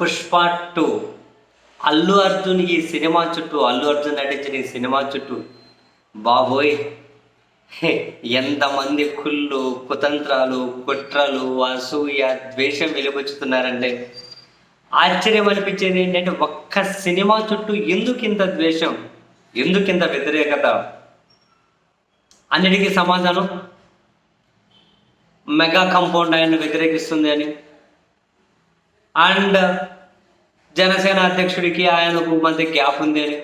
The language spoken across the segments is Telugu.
పుష్ప టూ. అల్లు అర్జున్ ఈ సినిమా చుట్టూ అల్లు అర్జున్ నటించిన ఈ సినిమా చుట్టూ బాబోయ్. హే, ఎంతమంది కుళ్ళు కుతంత్రాలు కుట్రలు అసూయ ద్వేషం వెలిబుచ్చుతున్నారంటే ఆశ్చర్యం అనిపించేది ఏంటంటే ఒక్క సినిమా చుట్టూ ఎందుకు ఇంత ద్వేషం ఎందుకు ఇంత వ్యతిరేకత? అన్నిటికీ సమాధానం మెగా కంపౌండ్ ఆయన వ్యతిరేకిస్తుంది అని. అండ్ జనసేన అధ్యక్షుడికి ఆయనకు మధ్య గ్యాప్ ఉంది అని.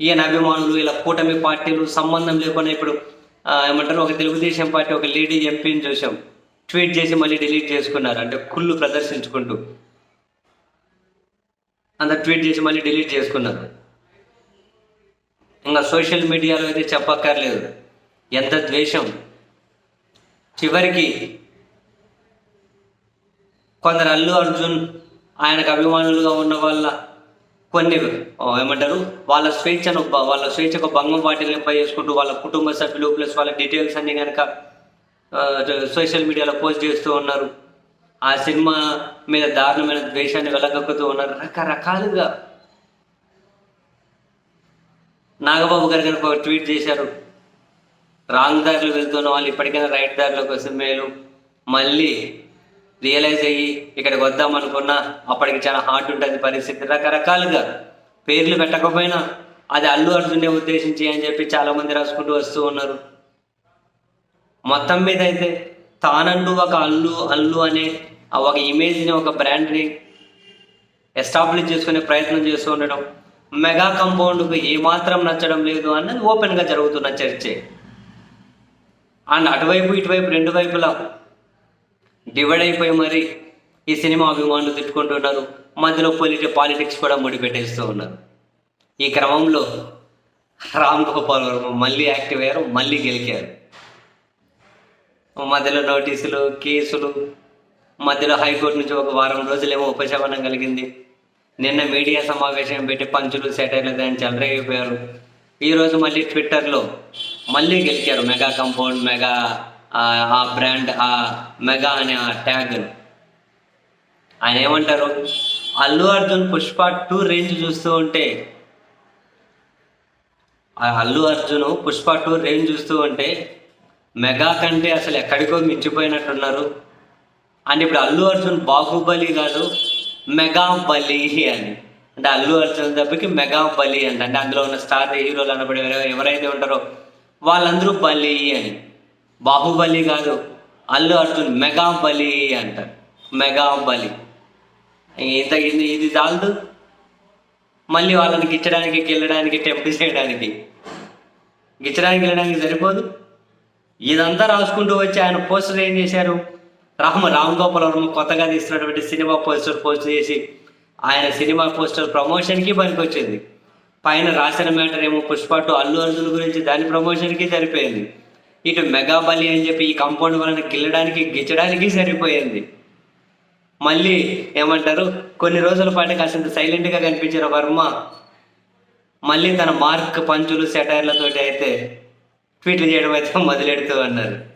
ఈయన అభిమానులు ఇలా కూటమి పార్టీలు సంబంధం లేకుండా ఇప్పుడు ఏమంటారు ఒక తెలుగుదేశం పార్టీ ఒక లేడీ ఎంపీని చూసాం. ట్వీట్ చేసి మళ్ళీ డిలీట్ చేసుకున్నారు అంటే కుళ్ళు ప్రదర్శించుకుంటూ. అంత ట్వీట్ చేసి మళ్ళీ డిలీట్ చేసుకున్నారు. ఇంకా సోషల్ మీడియాలో అయితే చెప్పక్కర్లేదు. ఎంత ద్వేషం. చివరికి కొందరు అల్లు అర్జున్ ఆయనకు అభిమానులుగా ఉన్న వాళ్ళ కొన్ని ఏమంటారు వాళ్ళ స్వేచ్ఛను వాళ్ళ స్వేచ్ఛకు భంగం వాటిని చేసుకుంటూ వాళ్ళ కుటుంబ సభ్యులు ప్లస్ వాళ్ళ డీటెయిల్స్ అన్ని కనుక సోషల్ మీడియాలో పోస్ట్ చేస్తూ ఉన్నారు. ఆ సినిమా మీద దారుణమైన ద్వేషాన్ని వెలగక్కుతూ ఉన్నారు. రకరకాలుగా. నాగబాబు గారు కనుక ఒక ట్వీట్ చేశారు. రాంగ్ దారిలో వెళ్తున్న వాళ్ళు ఇప్పటికైనా రైట్ దారిలోకి వస్తే మేలు. మళ్ళీ రియలైజ్ అయ్యి ఇక్కడికి వద్దాం అనుకున్నా అప్పటికి చాలా హార్ట్ ఉంటుంది పరిస్థితి. రకరకాలుగా పేర్లు పెట్టకపోయినా అది అల్లు అర్జునే ఉద్దేశించి అని చెప్పి చాలా మంది రాసుకుంటూ వస్తూ ఉన్నారు. మొత్తం మీద అయితే తానంటూ ఒక అల్లు అల్లు అనే ఒక ఇమేజ్ని ఒక బ్రాండ్ని ఎస్టాబ్లిష్ చేసుకునే ప్రయత్నం చేస్తూ ఉండడం మెగా కంపౌండ్కు ఏమాత్రం నచ్చడం లేదు అన్నది ఓపెన్గా జరుగుతున్న చర్చే. అండ్ అటువైపు ఇటువైపు రెండు వైపులా డివైడ్ అయిపోయి మరి ఈ సినిమా అభిమానులు తిట్టుకుంటున్నారు. మధ్యలో పొలిటి పాలిటిక్స్ కూడా ముడిపెట్టేస్తూ ఉన్నారు. ఈ క్రమంలో రామ్ గోపాల్ వర్మ మళ్ళీ యాక్టివ్ అయ్యారు మళ్ళీ గెలికారు. మధ్యలో నోటీసులు కేసులు మధ్యలో హైకోర్టు నుంచి ఒక వారం రోజులేమో ఉపశమనం కలిగింది. నిన్న మీడియా సమావేశం పెట్టి పంచులు సెటైర్లు దాన్ని చెలరేగిపోయారు. ఈరోజు మళ్ళీ ట్విట్టర్లో మళ్ళీ గెలిచారు మెగా కంపౌండ్ మెగా ఆ బ్రాండ్ ఆ మెగా అనే ఆ ట్యాగ్ ఆయన ఏమంటారు? అల్లు అర్జున్ పుష్ప టూ రేంజ్ చూస్తూ ఉంటే ఆ అల్లు అర్జున్ పుష్ప టూ రేంజ్ చూస్తూ ఉంటే మెగా కంటే అసలు ఎక్కడికో మించిపోయినట్టున్నారు. అంటే ఇప్పుడు అల్లు అర్జున్ బాహుబలి కాదు మెగా బలి అని. అంటే అల్లు అర్జున్ దెబ్బకి మెగా బలి అంటే. అందులో ఉన్న స్టార్ హీరోలు అనబడి ఎవరైతే ఉంటారో వాళ్ళందరూ బలి అని. బాహుబలి కాదు అల్లు అర్జున్ మెగా బలి అంటారు మెగా బలి ఇంత ఇది ఇది చాలదు. మళ్ళీ వాళ్ళని గిచ్చడానికి గెల్లడానికి టెంప్ చేయడానికి. గిచ్చడానికి వెళ్ళడానికి సరిపోదు. ఇదంతా రాసుకుంటూ వచ్చి ఆయన పోస్టర్ ఏం చేశారు? రామ రామ్ గోపాల్ వర్మ కొత్తగా తీస్తున్నటువంటి సినిమా పోస్టర్ పోస్ట్ చేసి ఆయన సినిమా పోస్టర్ ప్రమోషన్కి పనికొచ్చింది. పైన రాసిన మ్యాటర్ ఏమో పుష్ప టూ అల్లు అర్జున్ గురించి దాని ప్రమోషన్కి సరిపోయింది. ఇటు మెగాబలి అని చెప్పి ఈ కాంపౌండ్ వలన గిల్లడానికి గిచ్చడానికి సరిపోయింది. మళ్ళీ ఏమంటారు? కొన్ని రోజుల పాటు కాసింత సైలెంట్గా కనిపించిన వర్మ. మళ్ళీ తన మార్క్ పంచులు సెటైర్లతోటి అయితే ట్వీట్లు చేయడం అయితే మొదలెడుతూ అన్నారు